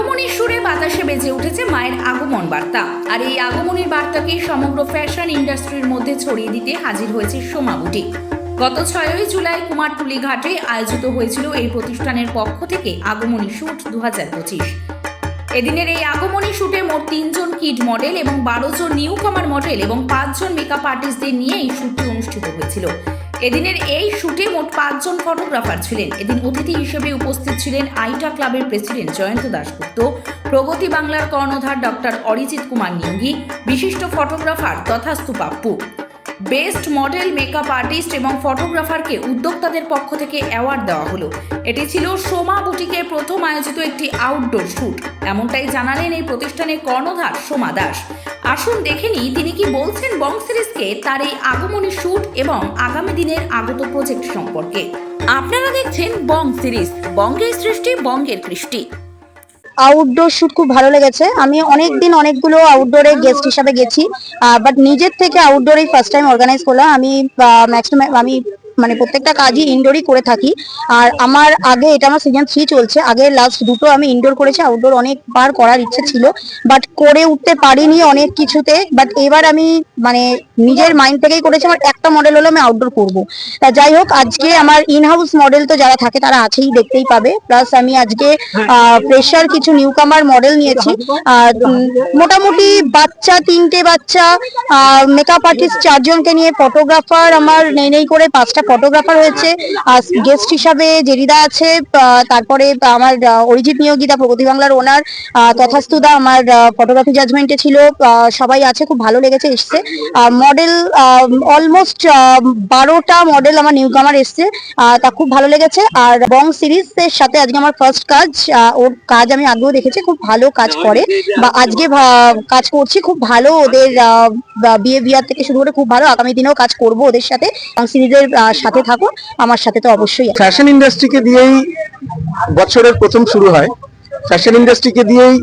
আগমনের সুরে বাতাসে বেজে উঠেছে মায়ের আগমন বার্তা। আর এই আগমনের বার্তাকে সমগ্র ফ্যাশন ইন্ডাস্ট্রির মধ্যে ছড়িয়ে দিতে হাজির হয়েছে সোমা বুটিক গত ছয়ই জুলাই কুমারটুলি ঘাটে আয়োজিত হয়েছিল এই প্রতিষ্ঠানের পক্ষ থেকে আগমনী শুট দু হাজার পঁচিশ। এদিনের এই আগমনী শুটে মোট তিনজন কিড মডেল এবং বারো জন নিউ কামার মডেল এবং পাঁচজন মেকআপ আর্টিস্টদের নিয়ে এই শুটটি অনুষ্ঠিত হয়েছিল। এদিনের এই শুটে মোট পাঁচজন ফটোগ্রাফার ছিলেন। এদিন অতিথি হিসেবে উপস্থিত ছিলেন আইটা ক্লাবের প্রেসিডেন্ট জয়ন্ত দাশগুপ্ত, প্রগতি বাংলার কর্ণধার ডক্টর অরিজিৎ কুমার নিয়োগী বিশিষ্ট photographer Tathastu Pappu. Best model makeup artist এবং ফটোগ্রাফারকে উদ্যোক্তাদের পক্ষ থেকে অ্যাওয়ার্ড দেওয়া হলো। এটি ছিল সোমা বুটিকের প্রথম আয়োজিত একটি আউটডোর শ্যুট এমনটাই জানালেন এই প্রতিষ্ঠানের কর্ণধার সোমা দাস। আসুন দেখে নিই, তিনি কি বলছেন বং সিরিজকে, তার এই আগমনী শ্যুট এবং আগামী দিনের আগত প্রজেক্ট সম্পর্কে। আপনারা দেখছেন বং সিরিজ, বঙ্গের সৃষ্টি, বঙ্গের কৃষ্টি। আউটডোর শ্যুট খুব ভালো লেগেছে। আমি অনেকদিন অনেকগুলো আউটডোরে গেস্ট হিসাবে গেছি বাট নিজের থেকে আউটডোরে ফার্স্ট টাইম অর্গানাইজ করলাম। আমি ম্যাক্সিমাম আমি মানে প্রত্যেকটা কাজই ইনডোরই করে থাকি। আর আমার আগে এটা আমার সিজন থ্রি চলছে আগে লাস্ট দুটো আমি ইনডোর করেছি আউটডোর অনেকবার করার ইচ্ছে ছিল বাট করে উঠতে পারিনি অনেক কিছুতে বাট এবার আমি মানে নিজের মাইন্ড থেকেই করেছি, আমার একটা মডেল হলো আমি আউটডোর করব। তা যাই হোক, আজকে আমার ইন হাউস মডেল তো যারা থাকে তারা আছেই, দেখতেই পাবে। প্লাস আমি আজকে প্রেশার কিছু নিউ কামার মডেল নিয়েছি মোটামুটি বাচ্চা, তিনটে বাচ্চা মেকআপ আর্টিস্ট চারজনকে নিয়ে ফটোগ্রাফার আমার নেই নেই করে পাঁচটা ফটোগ্রাফার হয়েছে, আর গেস্ট হিসাবে জেরিদা আছে তারপরে আমার অরিজিৎ নিয়োগিতা, প্রগতি বাংলার ওনার তথাস্তুদা আমার ফটোগ্রাফি জাজমেন্টে ছিল সবাই আছে, খুব ভালো লেগেছে, এসছে। মডেল অলমোস্ট বারোটা মডেল আমার নিউ কামার এসছে তা খুব ভালো লেগেছে। আর বং সিরিজের সাথে আজকে আমার ফার্স্ট কাজ ওর কাজ আমি আগেও দেখেছি, খুব ভালো কাজ করে, বা আজকে কাজ করছি, খুব ভালো ওদের বিহেভিয়ার থেকে শুরু করে খুব ভালো, আগামী দিনেও কাজ করব ওদের সাথে। সিরিজের আহ, সাথে থাকো আমার সাথে তো অবশ্যই ফ্যাশন ইন্ডাস্ট্রিকে দিয়েই বছরের প্রথম শুরু হয়। ফ্যাশন ইন্ডাস্ট্রিকে দিয়েই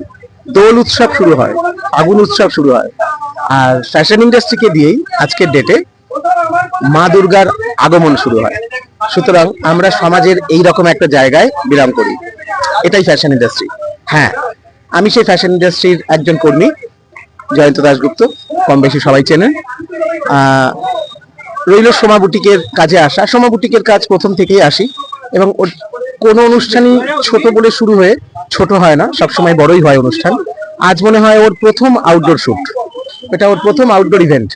দোল উৎসব শুরু হয় আগুন উৎসব শুরু হয়। আর ফ্যাশন ইন্ডাস্ট্রিকে দিয়েই আজকের ডেটে মা দুর্গার আগমন শুরু হয়। সুতরাং আমরা সমাজের এই রকম একটা জায়গায় বিরাম করি। এটাই ফ্যাশন ইন্ডাস্ট্রি হ্যাঁ আমি সেই ফ্যাশন ইন্ডাস্ট্রির একজন কর্মী জয়ন্ত দাশগুপ্ত কম বেশি সবাই চেনেন। রইল সোমা বুটিকের কাজে আসা। সোমা বুটিকের কাজ প্রথম থেকেই আসি এবং কোনো অনুষ্ঠানই ছোট বলে শুরু হয়ে ছোট হয় না, সবসময় বড়ই হয় অনুষ্ঠান। আজ মনে হয় ওর প্রথম আউটডোর শ্যুট এটা ওর প্রথম আউটডোর ইভেন্ট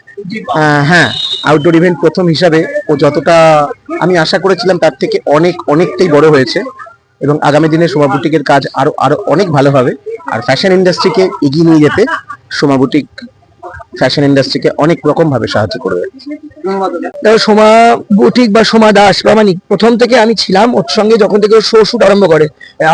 হ্যাঁ আউটডোর ইভেন্ট প্রথম হিসাবে ও যতটা আমি আশা করেছিলাম তার থেকে অনেক, অনেকটাই বড় হয়েছে এবং আগামী দিনে সোমা বুটিকের কাজ আরও আরও অনেক ভালো হবে। আর ফ্যাশন ইন্ডাস্ট্রিকে এগিয়ে নিয়ে যেতে সোমা বুটিক ফ্যাশন ইন্ডাস্ট্রিকে অনেক রকম ভাবে সাহায্য করবে। সোমা বুটিক বা সোমা দাস বা প্রামাণিক প্রথম থেকে আমি ছিলাম ওর সঙ্গে যখন থেকে শো শুট আরম্ভ করে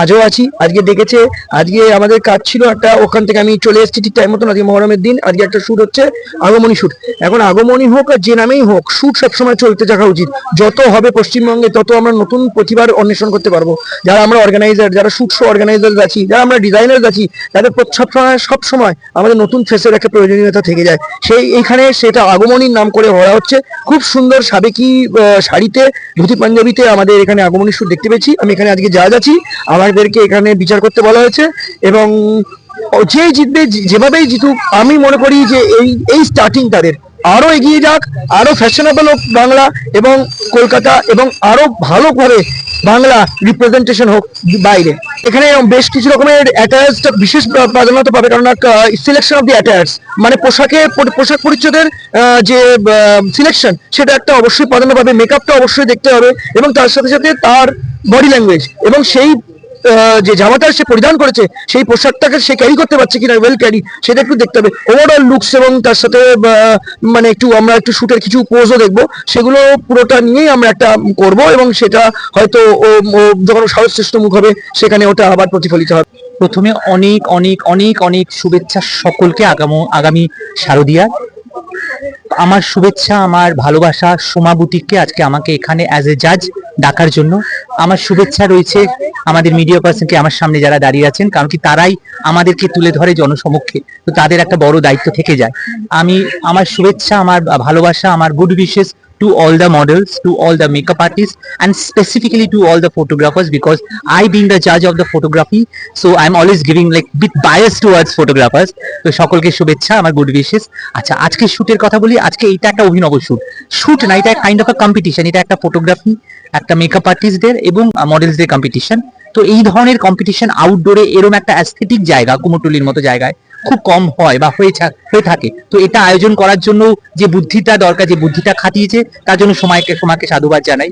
আজও আছি আজকে ডেকেছে আজকে আমাদের কাজ ছিল একটা ওখান থেকে আমি চলে এসেছি ঠিক টাইম মতন আজকে মহরমের দিন আজকে একটা শুট হচ্ছে আগমনী শুট এখন আগমনী হোক আর যে নামেই হোক শুট সবসময় চলতে থাকা উচিত। যত হবে পশ্চিমবঙ্গে তত আমরা নতুন প্রতিভার অন্বেষণ করতে পারব। যারা আমরা অর্গানাইজার যারা শুট শো অর্গানাইজার আছি যারা আমরা ডিজাইনার আছি তাদের সবসময় সব সময় আমাদের নতুন ফেসের একটা প্রয়োজনীয়তা থেকে যায়। সেই এখানে সেটা আগমনীর নাম করে হওয়া হচ্ছে। খুব সুন্দর সাবেকি শাড়িতে, ধুতি পাঞ্জাবিতে আমাদের এখানে আগমনী সুর দেখতে পেয়েছি। আমি এখানে আজকে যা যাচ্ছি, আমাদেরকে এখানে বিচার করতে বলা হয়েছে এবং যে জিতবে যেভাবেই জিতুক, আমি মনে করি যে এই এই স্টার্টিং তাদের। আরও এগিয়ে যাক, আরও ফ্যাশনেবল হোক বাংলা এবং কলকাতা এবং আরও ভালোভাবে বাংলা রিপ্রেজেন্টেশন হোক বাইরে। এখানে বেশ কিছু রকমের অ্যাটায়ার্স বিশেষ প্রা- প্রাধান্যতা পাবে কারণ সিলেকশন অফ দি অ্যাটায়ার্স মানে পোশাকে পোশাক পরিচ্ছদের যে সিলেকশন সেটা একটা অবশ্যই প্রাধান্য পাবে মেকআপটা অবশ্যই দেখতে হবে এবং তার সাথে সাথে তার বডি ল্যাঙ্গুয়েজ এবং সেই যে জামাটা সে পরিধান করেছে, সেই পোশাকটাকে সে ক্যারি করতে পারছে কিনা ওয়েল ক্যারি সেটা একটু দেখতে হবে। ওভারঅল লুকস এবং তার সাথে মানে একটু আমরা একটু শুটের কিছু পোজও দেখব। সেগুলো পুরোটা নিয়েই আমরা একটা করব এবং সেটা হয়তো ও যখন সর্বশ্রেষ্ঠ মুখ হবে, সেখানে ওটা আবার প্রতিফলিত হবে। প্রথমে অনেক অনেক অনেক অনেক শুভেচ্ছা সকলকে আগাম, আগামী শারদিয়া আমার শুভেচ্ছা, আমার ভালোবাসা, সোমা বুটিককে আজকে আমাকে এখানে অ্যাজ এ জাজ ডাকার জন্য। আমার শুভেচ্ছা রয়েছে আমাদের মিডিয়া পার্সনকে আমার সামনে যারা দাঁড়িয়ে আছেন, কারণ কি তারাই আমাদেরকে তুলে ধরে জনসমক্ষে। তো তাদের একটা বড় দায়িত্ব থেকে যায়। আমি, আমার শুভেচ্ছা, আমার ভালোবাসা, আমার good wishes to all the models, to all the makeup artists, and specifically to all the photographers because I, being the judge of the photography, so I'm always giving like bit bias towards photographers. তো সকলকে শুভেচ্ছা আমার good wishes আচ্ছা আজকে শুটের কথা বলি আজকে এটা একটা অভিনব শুট শুট না এটা কাইন্ড অফ আ কম্পিটিশন এটা একটা ফটোগ্রাফি একটা মেকআপ আর্টিস্টদের এবং মডেলসদের কম্পিটিশন তো এই ধরনের কম্পিটিশন আউটডোরে এরকম একটা অ্যাস্থেটিক জায়গা, কুমোরটুলির মতো জায়গায় খুব কম হয় বা হয়ে হয়ে থাকে। তো এটা আয়োজন করার জন্য যে বুদ্ধিটা দরকার, যে বুদ্ধিটা খাটিয়েছে, তার জন্য সময়কে সময়কে সাধুবাদ জানাই।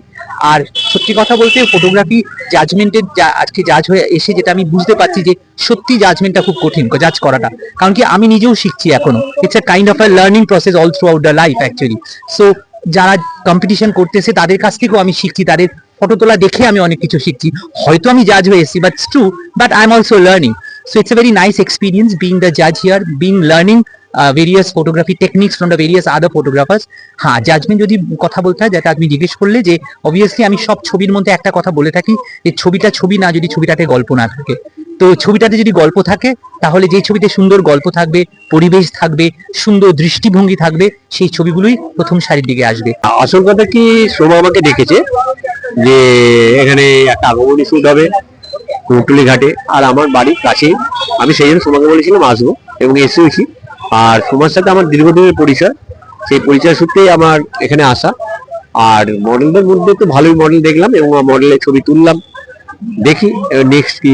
আর সত্যি কথা বলতে ফটোগ্রাফি জাজমেন্টের আজকে জাজ হয়ে এসে যেটা আমি বুঝতে পারছি যে সত্যি জাজমেন্টটা খুব কঠিন জাজ করাটা। কারণ কি, আমি নিজেও শিখছি এখনও। It's a kind of a learning process all throughout the life actually so যারা কম্পিটিশন করতেছে তাদের কাছ থেকেও আমি শিখছি। তাদের ফটো তোলা দেখে আমি অনেক কিছু শিখছি। হয়তো আমি জাজ হয়ে এসেছি but true but I am also learning so it's a very nice experience being the জাজ here being learning uh, various photography techniques from the other photographers হ্যাঁ জাজমেন্ট যদি কথা বলতে হয় যেটা আপনি জিজ্ঞেস করলে যে অবভিয়াসলি আমি সব ছবির মধ্যে একটা কথা বলে থাকি যে ছবিটা ছবি না যদি ছবিটাতে গল্প না থাকে। তো ছবিটাতে যদি গল্প থাকে, তাহলে যে ছবিতে সুন্দর গল্প থাকবে, পরিবেশ থাকবে, সুন্দর দৃষ্টিভঙ্গি থাকবে, সেই ছবিগুলোই প্রথম সারির দিকে আসবে। আসল কথা কি, সোমা আমাকে ডেকেছে যে এখানে একটা আগমনী শুট হবে কুমটুলি ঘাটে, আর আমার বাড়ির কাছে আমি সেই জন্য সোমাকে বলেছিলাম, আসব। এবং এসেওছি আর সোমার সাথে আমার দীর্ঘদিনের পরিচয়। সেই পরিচয় সূত্রেই আমার এখানে আসা। আর মডেলদের মধ্যে তো ভালোই মডেল দেখলাম এবং মডেলের ছবি তুললাম। দেখি নেক্সট কি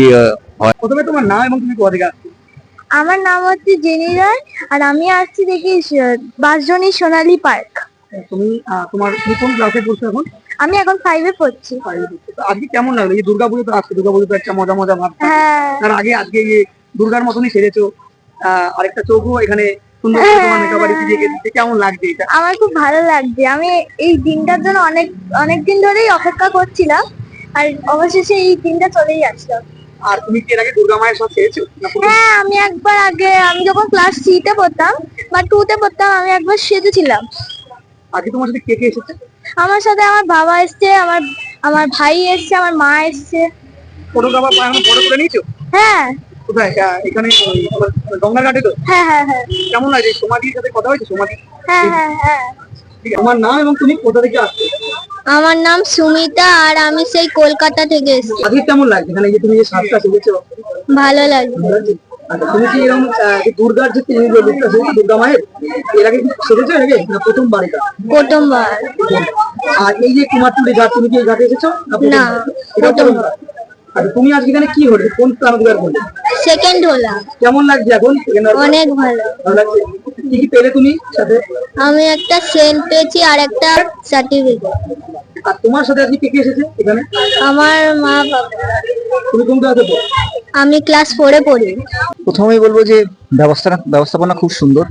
হয়। প্রথমে তোমার নাম এবং তুমি কোথা থেকে আসছো? আমার নাম হচ্ছে জেনি রায় আর আমি আসছি দেখি বাসজনী সোনালী পার্ক। তুমি তোমার তুমি কোন ক্লাসে পড়ছো এখন? আমি এখন ফাইভে পড়ছি। আজকে কেমন লাগল? এই দুর্গা পুজো তো আসছে দুর্গা পুজো তো একটা মজা মজা ভাব হ্যাঁ। তার আগে আজকে দুর্গার মতনই সেরেছো আরেকটা চৌকো এখানে সুন্দর দিয়ে কেমন লাগছে এটা? আমার খুব ভালো লাগছে। আমি এই দিনটার জন্য অনেক অনেক দিন ধরেই অপেক্ষা করছিলাম আর অবশেষে এই দিনটা চলেই আসলো। আর তুমি কি এর আগে দুর্গা মায়ের না প্রথম? হ্যাঁ আমি একবার আগে আমি যখন ক্লাস থ্রিতে পড়তাম বা টুতে পড়তাম আমি একবার সেজেছিলাম আগে তোমার সাথে কে কে এসেছে? আমার সাথে আমার বাবা এসছে আমার আমার ভাই এসছে আমার মা এসছে। ফটোগ্রাফার এখন ফটো করে নিয়েছো? হ্যাঁ। কোথায়? এখানে ওই গঙ্গা ঘাটে তো? হ্যাঁ হ্যাঁ হ্যাঁ। কেমন লাগছে? সমাধির সাথে কথা হয়েছে? সমাধি হ্যাঁ হ্যাঁ হ্যাঁ। তোমার নাম এবং তুমি কোথা থেকে আসছো? আমার নাম সুমিতা আর আমি সেই কলকাতা থেকে এসেছি। আজকে কেমন লাগছে? এখানে যে তুমি যে সাজটা সেজেছো। ভালো লাগে লাগছে? আচ্ছা তুমি কি এরকম দুর্গার যে তুমি যে লুকটা সেজেছো দুর্গা মায়ের এর আগে এর আগে না প্রথমবার এটা প্রথমবার। আর এই যে কুমারটুলি ঘাট তুমি কি এই ঘাটে এসেছ? না, প্রথমবার। আচ্ছা তুমি আজকে এখানে কি হলে? কোন স্থানাধিকার করলে সেকেন্ড হলাম। কেমন লাগছে এখন? অনেক ভালো। ভালো লাগছে? কি কি পেলে তুমি সাথে? আমি একটা সেন্ট পেয়েছি আর একটা সার্টিফিকেট আর তোমার সাথে আজকে কে কে এসেছে এখানে? আমার মা বাবা। তুমি কোন ক্লাসে পড়ো আমি ক্লাস ফোরে পড়ি। প্রথমেই বলব যে ব্যবস্থাটা ব্যবস্থাপনা খুব সুন্দর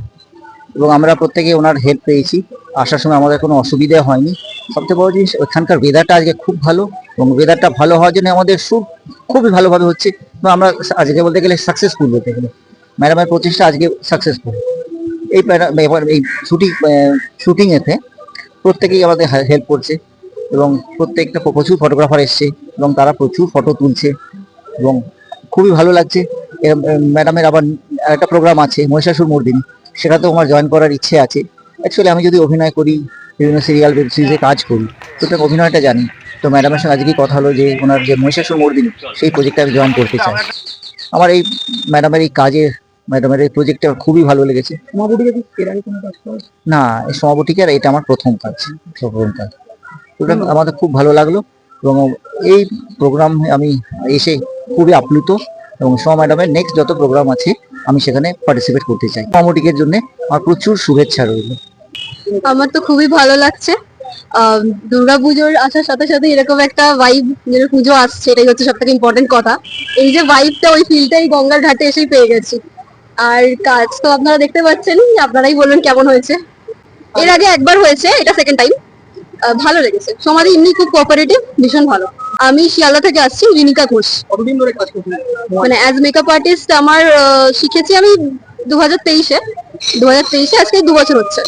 এবং আমরা প্রত্যেকে ওনার হেল্প পেয়েছি। আসার সময় আমাদের কোনো অসুবিধা হয়নি। সবথেকে বড় জিনিস ওখানকার ওয়েদারটা আজকে খুব ভালো এবং ওয়েদারটা ভালো হওয়ার জন্য আমাদের শুট খুবই ভালোভাবে হচ্ছে। এবং আমরা আজকে বলতে গেলে সাকসেসফুল বলতে গেলে। ম্যাডামের প্রচেষ্টা আজকে সাকসেসফুল এই এই শুটিং শুটিং এতে প্রত্যেকেই আমাদের হেল্প করছে এবং প্রত্যেকটা প্রচুর ফটোগ্রাফার এসছে এবং তারা প্রচুর ফটো তুলছে এবং খুবই ভালো লাগছে। ম্যাডামের আবার একটা প্রোগ্রাম আছে, মহিষাসুর মর্দিনী। সেটাতেও আমার জয়েন করার ইচ্ছে আছে। অ্যাকচুয়ালি আমি যদি অভিনয় করি, বিভিন্ন সিরিয়াল ওয়েব সিরিজে কাজ করি সুতরাং অভিনয়টা জানি। তো ম্যাডামের সঙ্গে আজকেই কথা হলো যে, ওনার যে মহিষাসুর মর্দিনী, সেই প্রজেক্টে আমি জয়েন করতে চাই। আমার এই ম্যাডামের এই কাজে ম্যাডামের এই প্রজেক্টটা খুবই ভালো লেগেছে। সমাপতিকে কি এর আগে কোনো কাজ করো না এই সমাপতিকে আর এটা আমার প্রথম কাজ প্রথম কাজ। সুতরাং আমাদের খুব ভালো লাগল এবং এই প্রোগ্রাম আমি এসে খুবই আপ্লুত এবং সোমা ম্যাডামের নেক্সট যত প্রোগ্রাম আছে আমি সেখানে পার্টিসিপেট করতে চাই। সমাপতিকের জন্য আমার প্রচুর শুভেচ্ছা রইল। আমার তো খুবই ভালো লাগছে। আহ, দুর্গাপুজোর আসার সাথে সাথে এরকম একটা ভাইব যেটা পুজো আসছে এটাই হচ্ছে সব থেকে ইম্পর্টেন্ট কথা। এই যে ভাইবটা ওই ফিলটাই গঙ্গার ঘাটে এসেই পেয়ে গেছি। আর কাজ তো আপনারা দেখতে পাচ্ছেন আপনারাই বলবেন কেমন হয়েছে। এর আগে একবার হয়েছে এটা সেকেন্ড টাইম ভালো লেগেছে। সমাধি এমনি খুব কোঅপারেটিভ ভীষণ ভালো। আমি শিয়ালদা থেকে আসছি রিনিকা ঘোষ। কতদিন ধরে কাজ করছ মানে অ্যাজ মেকআপ আর্টিস্ট আমার আহ, শিখেছি আমি দু হাজার তেইশে। দু হাজার তেইশে আজকে দু বছর হচ্ছে।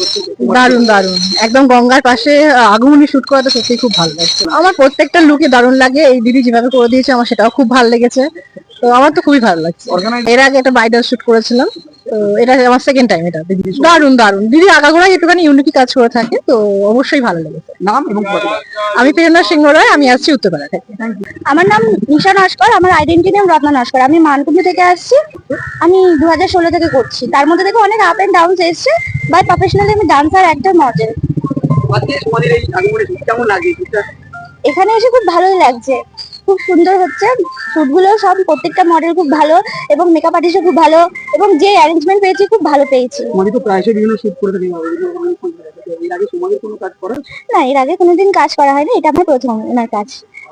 দারুণ দারুণ। একদম গঙ্গার পাশে আগমনী শুট করাটা সত্যি খুব ভালো লাগছে। আমার প্রত্যেকটা লুকে দারুণ লাগে। এই দিদি যেভাবে করে দিয়েছে আমার সেটাও খুব ভালো লেগেছে। তো আমার তো খুবই ভালো লাগছে। এর আগে একটা বাইডাল শুট করেছিলাম তো এটা আমার সেকেন্ড টাইম এটা দিদি দারুণ দারুণ দিদি আগাগোড়া একটুখানি ইউনিকি কাজ করে থাকে তো অবশ্যই ভালো লেগেছে নাম এবং আমি প্রেরণা সিংহ রায় আমি আসছি উত্তরপাড়া থেকে। আমার নাম নিশা নস্কর আমার আইডেন্টি নাম রত্না নস্কর আমি মানকুণ্ডু থেকে আসছি। আমি দু হাজার ষোলো থেকে করছি। তার মধ্যে থেকে অনেক আপ এন্ড ডাউন এসছে বাই প্রফেশনালি আমি ডান্সার একটা মডেল এখানে এসে খুব ভালোই লাগছে। খুব সুন্দর হচ্ছে। শুটগুলো সব প্রত্যেকটা মডেল খুব ভালো এবং মেকআপ আর্টিস্টও খুব ভালো এবং যে অ্যারেঞ্জমেন্ট পেয়েছি খুব ভালো পেয়েছি। মানে তো প্রায়শই বিভিন্ন শুট করে থাকি এর আগে কোনো কাজ করা? না এর আগে কোনোদিন কাজ করা হয়নি এটা আমার প্রথম কাজ।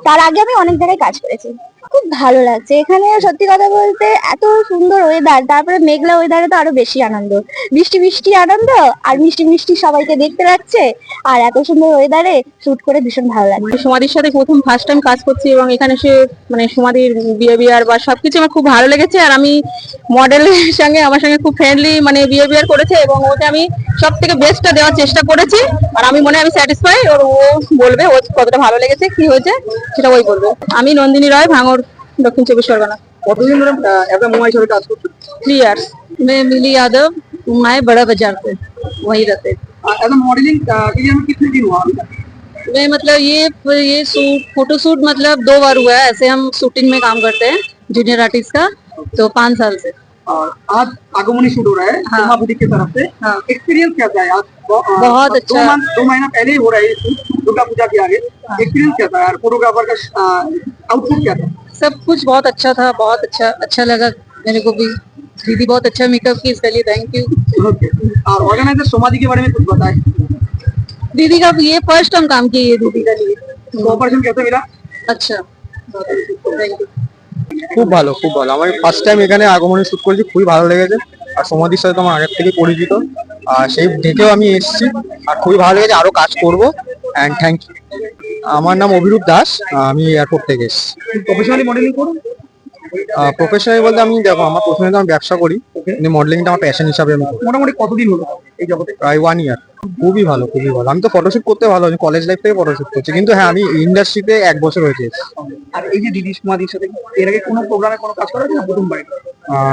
তার আগে আমি অনেক জায়গায় কাজ করেছি। খুব ভালো লাগছে। এখানে সত্যি কথা বলতে এত সুন্দর ওয়েদার তারপরে মেঘলা ওয়েদারে তো আরও বেশি আনন্দ। বৃষ্টি বৃষ্টি আনন্দ আর মিষ্টি মিষ্টি সবাইকে দেখতে লাগছে আর এত সুন্দর ওয়েদারে শুট করে ভীষণ ভালো লাগছে। সমাধির সাথে প্রথম ফার্স্ট টাইম কাজ করছি এবং এখানে সে মানে সমাধির বিহেভিয়ার বা সবকিছু আমার খুব ভালো লেগেছে আর আমি মডেলের সঙ্গে, আমার সঙ্গে খুব ফ্রেন্ডলি মানে বিহেভিয়ার করেছে এবং ওকে আমি সব থেকে বেস্টটা দেওয়ার চেষ্টা করেছি আর আমি মনে আমি স্যাটিসফাই ওর ও বলবে ও কতটা ভালো লেগেছে, কি হয়েছে সেটা ওই বলবে। আমি নন্দিনী রায় ভাঙর দক্ষিণ চব্বিশ পরগনা কতদিন ধরে একটা মোবাইল হিসেবে কাজ করছো थ्री इयर्स मैं मिली यादव मैं बड़ा बाजार से वहीं रहते एज मॉडलिंग के लिए हमें कितने दिन हुआ अभी तक? मैं मतलब ये ये सूट फोटो शूट मतलब दो बार हुआ है ऐसे हम शूटिंग में काम करते हैं जूनियर आर्टिस्ट का तो पाँच साल से और आज आगमनी शुरू हो रहा है हाँ। हाँ। बुटीक की तरफ से हाँ। एक्सपीरियंस कैसा है आज ब- अ, बहुत दो अच्छा। मंथ दो महीना पहले ही हो रहा है ये shoot, दुर्गा पूजा के आगे एक्सपीरियंस कैसा है और फोटोग्राफर का आउटपुट क्या था सब कुछ बहुत अच्छा था बहुत अच्छा अच्छा लगा मेरे को भी दीदी बहुत अच्छा मेकअप की इसके लिए थैंक यू ओके और ऑर्गेनाइजर सोमादी के बारे में कुछ बताएं दीदी का ये फर्स्ट हम काम किए ये दीदी का लिए कोऑपरेशन कैसे मिला अच्छा थैंक यू খুব ভালো খুব ভালো আমার ফার্স্ট টাইম এখানে আগমনে শুট করেছি খুবই ভালো লেগেছে আর সমাধির সাথে তো আমার আগের থেকে পরিচিত আর সেই দেখেও আমি এসেছি আর খুবই ভালো লেগেছে আরো কাজ করব অ্যান্ড থ্যাংক ইউ আমার নাম অভিরূপ দাস আমি এয়ারপোর্ট থেকে এসেছি। প্রফেশনালি মডেলিং করুন? প্রফেশনালি বলতে আমি দেখো আমার প্রথমে তো আমি ব্যবসা করি মডেলিংটা আমার প্যাশন হিসাবে আমি মোটামুটি কতদিন হলো এই জগতে? প্রায় ওয়ান ইয়ার খুবই ভালো খুবই ভালো। আমি তো ফটোশুট করতে ভালো আমি কলেজ লাইফ থেকে ফটোশুট করছি। কিন্তু হ্যাঁ আমি ইন্ডাস্ট্রিতে এক বছর হয়েছে আর এই যে দিদি সোমাদির সাথে এর আগে কোনো প্রোগ্রামে কোনো কাজ করা না প্রথমবার?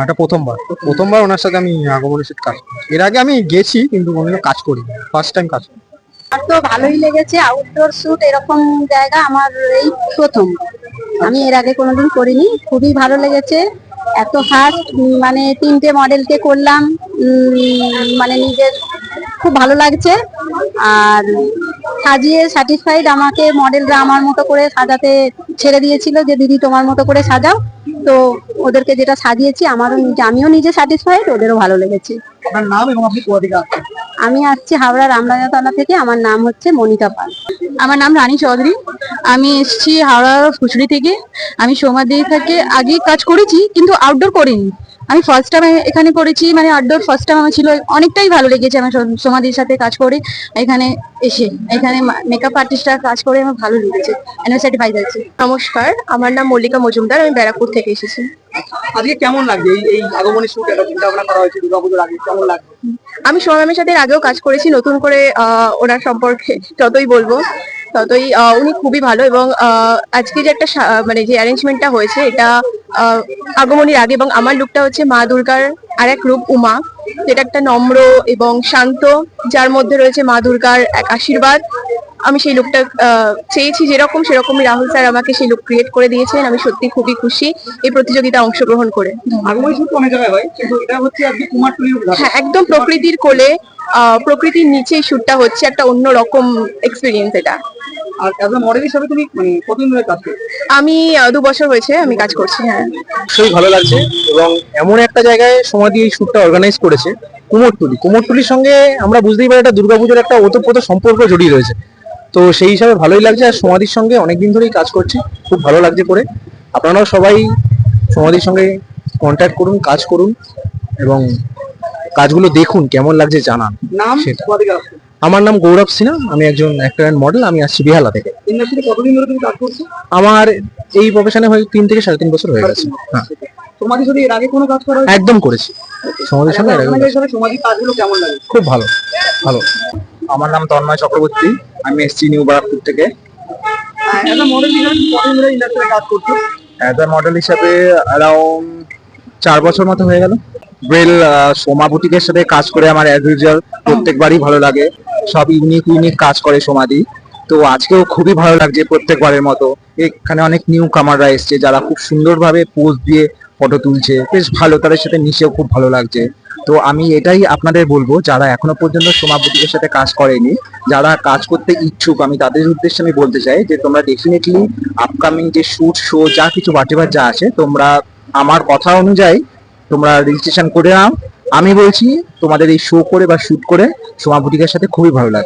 এটা প্রথমবার। প্রথমবার ওনার সাথে আমি আগমনের সাথে কাজ করছি। এর আগে আমি গেছি কিন্তু কোনোদিনও কাজ করি ফার্স্ট টাইম কাজ করি। আমার তো ভালোই লেগেছে আউটডোর শুট এরকম জায়গা আমার এই প্রথম। আমি এর আগে কোনোদিন করিনি, খুবই ভালো লেগেছে। এত ফাস্ট মানে তিনটে মডেলকে করলাম মানে নিজের খুব ভালো লাগছে। আর সাজিয়ে স্যাটিসফাইড আমাকে মডেলরা আমার মতো করে সাজাতে ছেড়ে দিয়েছিল যে, দিদি, তোমার মতো করে সাজাও। তো ওদেরকে যেটা সাজিয়েছি, আমারও আমিও নিজে স্যাটিসফাইড ওদেরও ভালো লেগেছে। নাম এবং আপনি কোথা থেকে আমি আসছি হাওড়া রামরাজাতলা থেকে, আমার নাম হচ্ছে মনিকা পাল। আমার নাম রানী চৌধুরী। আমি এসেছি হাওড়া ফুচড়ি থেকে। আমি সমাধি থেকে। আগে কাজ করেছি, কিন্তু আউটডোর করিনি। আমি ফার্স্ট টাইম এখানে করেছি মানে আউটডোর ফার্স্ট টাইম আমার ছিল, অনেকটাই ভালো লেগেছে আমার সম- সমাধির সাথে কাজ করে এখানে এসে। এখানে মেকআপ আর্টিস্টরা কাজ করে, আমার ভালো লেগেছে। সার্টিফাইড আছে নমস্কার, আমার নাম মল্লিকা মজুমদার, আমি ব্যারাকপুর থেকে এসেছি। আজকে কেমন লাগছে? এই আগমনী চিন্তা ভাবনা করা হয়েছে, দুর্গাপুজোর আগে কেমন আমি সোমা ম্যামের সাথে আগেও কাজ করেছি, নতুন করে ওনার সম্পর্কে যতই বলব, ততই উনি খুবই ভালো এবং আজকে যে একটা মানে যে অ্যারেঞ্জমেন্টটা হয়েছে, এটা আগমনীর আগে এবং আমার লুকটা হচ্ছে মা দুর্গার আর এক রূপ, উমা। যেটা একটা নম্র এবং শান্ত, যার মধ্যে রয়েছে মা দুর্গার এক আশীর্বাদ আমি সেই লুকটা চেয়েছি যেরকম সেরকমই রাহুল স্যার আমাকে সেই লুক ক্রিয়েট করে দিয়েছেন। আমি সত্যি খুবই খুশি এই প্রতিযোগিতায় অংশগ্রহণ করে। হয় কিন্তু এটা হচ্ছে আজকে কুমারটুলি উদ্ঘাটন হ্যাঁ একদম প্রকৃতির কোলে আহ, প্রকৃতির নিচেই শুটটা হচ্ছে একটা অন্য রকম এক্সপিরিয়েন্স এটা। আর অ্যাজ মডেল হিসাবে তুমি মানে কতদিন ধরে কাজ করছ? আমি দু বছর হয়েছে আমি কাজ করছি হ্যাঁ। অবশ্যই ভালো লাগছে এবং এমন একটা জায়গায় সমাধি এই শুটটা অর্গানাইজ করেছে কুমোরটুলি। কুমোরটুলির সঙ্গে আমরা বুঝতেই পারি একটা দুর্গাপুজোর একটা ওতপ্রোত সম্পর্ক জড়িয়ে রয়েছে। তো সেই হিসাবে ভালোই লাগছে আর সমাধির সঙ্গে অনেকদিন ধরেই কাজ করছি খুব ভালো লাগছে করে। আপনারাও সবাই সমাধির সঙ্গে কন্ট্যাক্ট করুন কাজ করুন এবং কাজগুলো দেখুন কেমন লাগছে জানান। নাম সেটা। আমার নাম গৌরব সিনহা আমি একজন অ্যাক্টর অ্যান্ড মডেল আমি আসছি বিহালা থেকে। কতদিন ধরে তুমি কাজ করছ? আমার এই প্রফেশনে হয়ে তিন থেকে সাড়ে তিন বছর হয়ে গেছে। হ্যাঁ। সাথে এর আগে কোনো কাজ করা একদম করেছি। সমাধির সঙ্গে কাজগুলো কেমন লাগে? খুব ভালো ভালো। আমার নাম তন্ময় চক্রবর্তী। আমি এসছি নিউ বারাকপুর থেকে। অ্যাজ মডেল হিসাবে তুমি কতদিন ধরে ইন্ডাস্ট্রিতে কাজ করছ অ্যাজ আ মডেল হিসাবে অ্যারাউন্ড চার বছর মতো হয়ে গেল। ওয়েল সোমা বুটিকের সাথে কাজ করে আমার অ্যাজ ইউজুয়াল প্রত্যেকবারই ভালো লাগে। সব ইউনিক ইউনিক কাজ করে সোমাদি। তো আজকেও খুবই ভালো লাগছে প্রত্যেকবারের মতো। এখানে অনেক নিউ কামাররা এসছে যারা খুব সুন্দরভাবে পোজ দিয়ে ফটো তুলছে। বেশ ভালো তাদের সাথে মিশেও খুব ভালো লাগছে। তো আমি এটাই আপনাদের বলব, যারা এখনও পর্যন্ত সোমা বুটিকের সাথে কাজ করেনি, যারা কাজ করতে ইচ্ছুক, আমি তাদের উদ্দেশ্যে আমি বলতে চাই যে তোমরা ডেফিনেটলি আপকামিং যে শুট শো যা কিছু বাটেবার যা আছে, তোমরা আমার কথা অনুযায়ী তোমরা রেজিস্ট্রেশন করে নাও। আমি বলছি, তোমাদের এই শো করে বা শুট করে সোমা বুটিকের সাথে খুবই ভালো লাগে